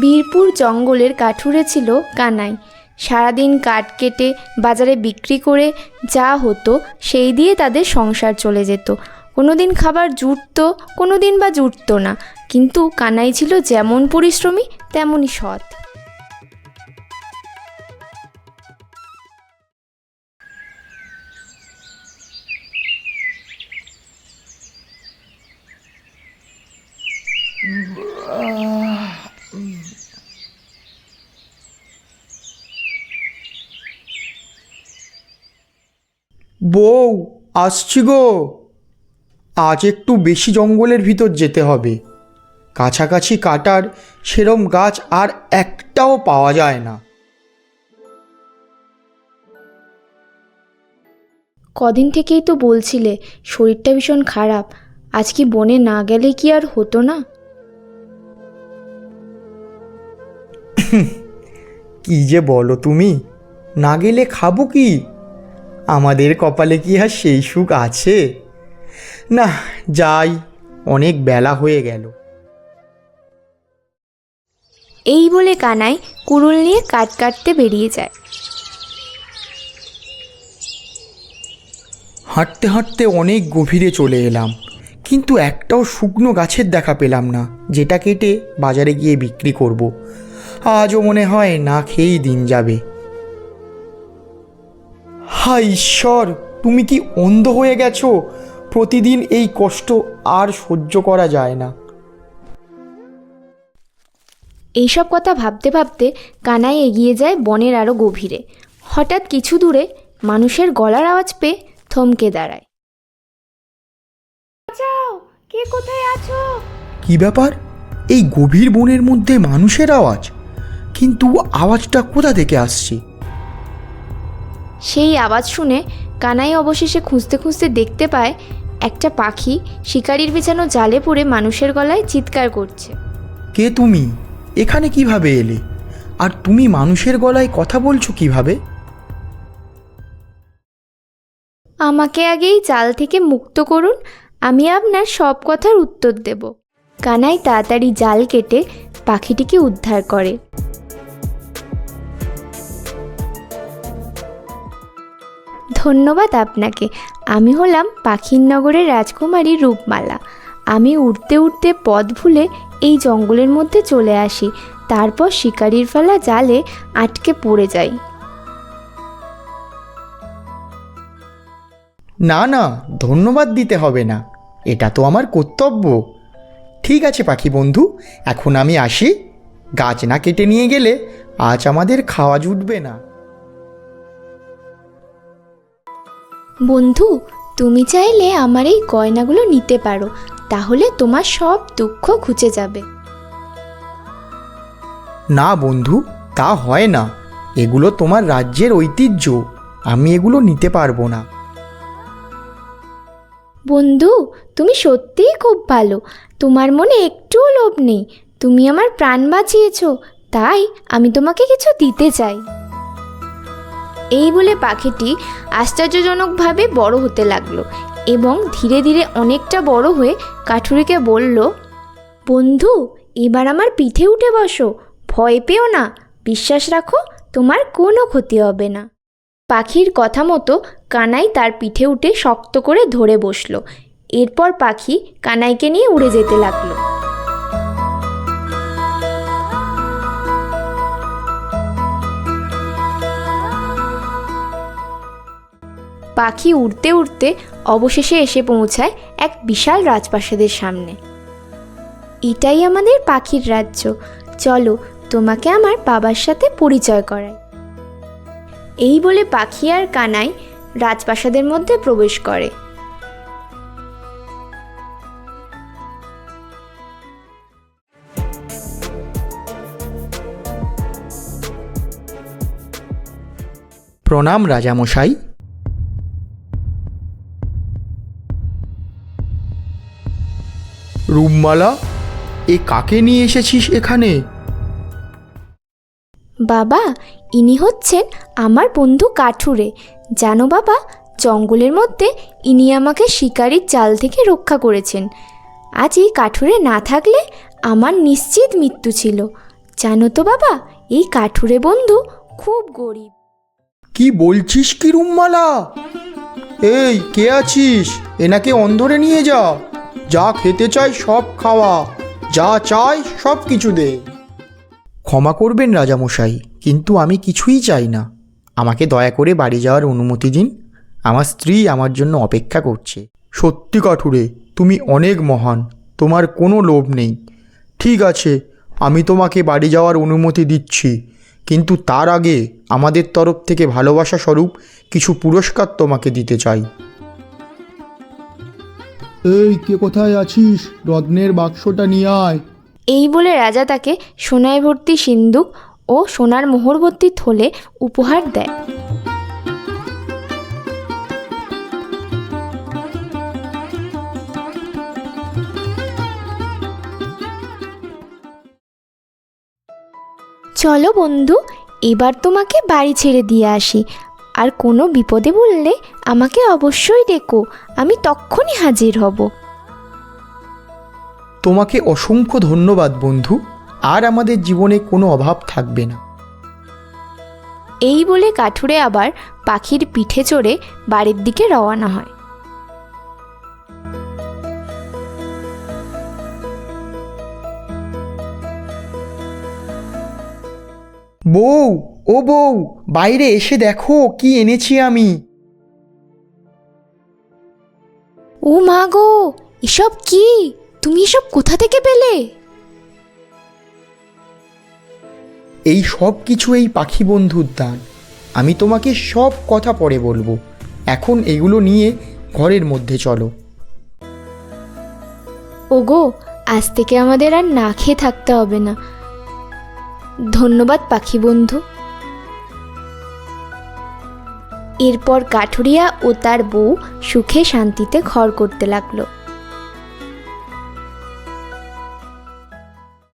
বীরপুর জঙ্গলের কাঠুরে ছিল কানাই। সারাদিন কাঠ কেটে বাজারে বিক্রি করে যা হতো সেই দিয়ে তাদের সংসার চলে যেত। কোনো দিন খাবার জুটত কোনো দিন বা জুটত না। কিন্তু কানাই ছিল যেমন পরিশ্রমী, তেমনই সৎ। বউ আসছি গো। আজ একটু বেশি জঙ্গলের ভিতর যেতে হবে। কাছাকাছি কাটার সেরম গাছ আর একটাও পাওয়া যায় না। কদিন থেকেই তো বলছিলে শরীরটা ভীষণ খারাপ। আজ কি বনে না গেলে কি আর হতো না? কি যে বলো তুমি না গেলে খাব কি? আমাদের কপালে কি আর সেই সুখ আছে? না যাই অনেক বেলা হয়ে গেল। এই বলে কানাই কুড়ুল নিয়ে কাট কাটতে বেরিয়ে যায়। হাঁটতে হাঁটতে অনেক গভীরে চলে এলাম কিন্তু একটাও শুকনো গাছের দেখা পেলাম না যেটা কেটে বাজারে গিয়ে বিক্রি করব। আজও মনে হয় না খেয়েই দিন যাবে। হাই ঈশ্বর তুমি কি অন্ধ হয়ে গেছো? প্রতিদিন এই কষ্ট আর সহ্য করা যায় না। এইসব কথা ভাবতে ভাবতে কানাই এগিয়ে যায় বনের আরও গভীরে। হঠাৎ কিছু দূরে মানুষের গলার আওয়াজ পেয়ে থমকে দাঁড়ায়। কে কোথায় আছো? কি ব্যাপার? এই গভীর বনের মধ্যে মানুষের আওয়াজ? কিন্তু আওয়াজটা কোথা থেকে আসছে? সেই আওয়াজ শুনে কানাই অবশেষে খুঁজতে খুঁজতে দেখতে পায় একটা পাখি শিকারির বিছানো জালে পড়ে মানুষের গলায় চিৎকার করছে। কে তুমি? এখানে কীভাবে এলে? আর তুমি মানুষের গলায় কথা বলছো কীভাবে? আমাকে আগেই জাল থেকে মুক্ত করুন আমি আপনার সব কথার উত্তর দেব। কানাই তাড়াতাড়ি জাল কেটে পাখিটিকে উদ্ধার করে। ধন্যবাদ আপনাকে। আমি হলাম পাখির নগরের রাজকুমারী রূপমালা। আমি উড়তে উড়তে পথ ভুলে এই জঙ্গলের মধ্যে চলে আসি। তারপর শিকারির ফেলা জালে আটকে পড়ে যাই। না না, ধন্যবাদ দিতে হবে না। এটা তো আমার কর্তব্য। ঠিক আছে পাখি বন্ধু, এখন আমি আসি। গাছ না কেটে নিয়ে গেলে আজ আমাদের খাওয়া জুটবে না। বন্ধু তুমি চাইলে আমার এই গয়নাগুলো নিতে পারো তাহলে তোমার সব দুঃখ ঘুচে যাবে। না বন্ধু তা হয় না। এগুলো তোমার রাজ্যের ঐতিহ্য আমি এগুলো নিতে পারব না। বন্ধু তুমি সত্যিই খুব ভালো। তোমার মনে একটুও লোভ নেই। তুমি আমার প্রাণ বাঁচিয়েছো তাই আমি তোমাকে কিছু দিতে চাই। এই বলে পাখিটি আশ্চর্যজনকভাবে বড় হতে লাগল এবং ধীরে ধীরে অনেকটা বড় হয়ে কাঠুরিকে বলল, বন্ধু, এবার আমার পিঠে উঠে বসো। ভয় পেও না। বিশ্বাস রাখো, তোমার কোনো ক্ষতি হবে না। পাখির কথা মতো কানাই তার পিঠে উঠে শক্ত করে ধরে বসল। এরপর পাখি কানাইকে নিয়ে উড়ে যেতে লাগল। পাখি উড়তে উড়তে অবশেষে এসে পৌঁছায় এক বিশাল রাজপ্রাসাদের সামনে। এটাই আমাদের পাখির রাজ্য। চলো, তোমাকে আমার বাবার সাথে পরিচয় করাই। এই বলে পাখি আর কানাই রাজপ্রাসাদের মধ্যে প্রবেশ করে। প্রণাম রাজামশাই। রুমমালা এ কাকে নিয়ে এসেছিস এখানে? বাবা ইনি হচ্ছেন আমার বন্ধু কাঠুরে। জানো বাবা জঙ্গলের মধ্যে ইনি আমাকে শিকারির জাল থেকে রক্ষা করেছেন। আজ এই কাঠুরে না থাকলে আমার নিশ্চিত মৃত্যু ছিল। জানো তো বাবা এই কাঠুরে বন্ধু খুব গরিব। কি বলছিস কি রুমমালা এই কে আছিস? এনাকে অন্ধরে নিয়ে যা। যা খেতে চাই সব খাওয়া, যা চাই সব কিছু দে। ক্ষমা করবেন রাজামশাই, কিন্তু আমি কিছুই চাই না। আমাকে দয়া করে বাড়ি যাওয়ার অনুমতি দিন। আমার স্ত্রী আমার জন্য অপেক্ষা করছে। সত্যি কাঠুরে, তুমি অনেক মহান, তোমার কোনো লোভ নেই। ঠিক আছে, আমি তোমাকে বাড়ি যাওয়ার অনুমতি দিচ্ছি, কিন্তু তার আগে আমাদের তরফ থেকে ভালোবাসা স্বরূপ কিছু পুরস্কার তোমাকে দিতে চাই। এই, কে কোথায় আছিস? রত্নের বাক্সটা নিয়ে আয়। এই বলে রাজা তাকে সোনায় ভর্তি সিন্দুক ও সোনার মোহর ভর্তি থলে উপহার দেয়। চলো বন্ধু, এবার তোমাকে বাড়ি ছেড়ে দিয়ে আসি। আর কোনো বিপদে বললে আমাকে অবশ্যই ডেকো আমি তক্ষুনি হাজির হব। তোমাকে অসংখ্য ধন্যবাদ বন্ধু। আর আমাদের জীবনে কোনো অভাব থাকবে না। এই বলে কাঠুরে আবার পাখির পিঠে চড়ে বাড়ির দিকে রওনা হয়। বউ ও বউ বাইরে এসে দেখো কি এনেছি আমি। ও মা গো এসব কি? তুমি এসব কোথা থেকে পেলে? এই সব কিছু এই পাখি বন্ধুর দান। আমি তোমাকে সব কথা পরে বলব। এখন এগুলো নিয়ে ঘরের মধ্যে চলো। ওগো আজ থেকে আমাদের আর না খেয়ে থাকতে হবে না। ধন্যবাদ পাখি বন্ধু। এরপর কাঠুরিয়া ও তার বউ সুখে শান্তিতে ঘর করতে লাগল।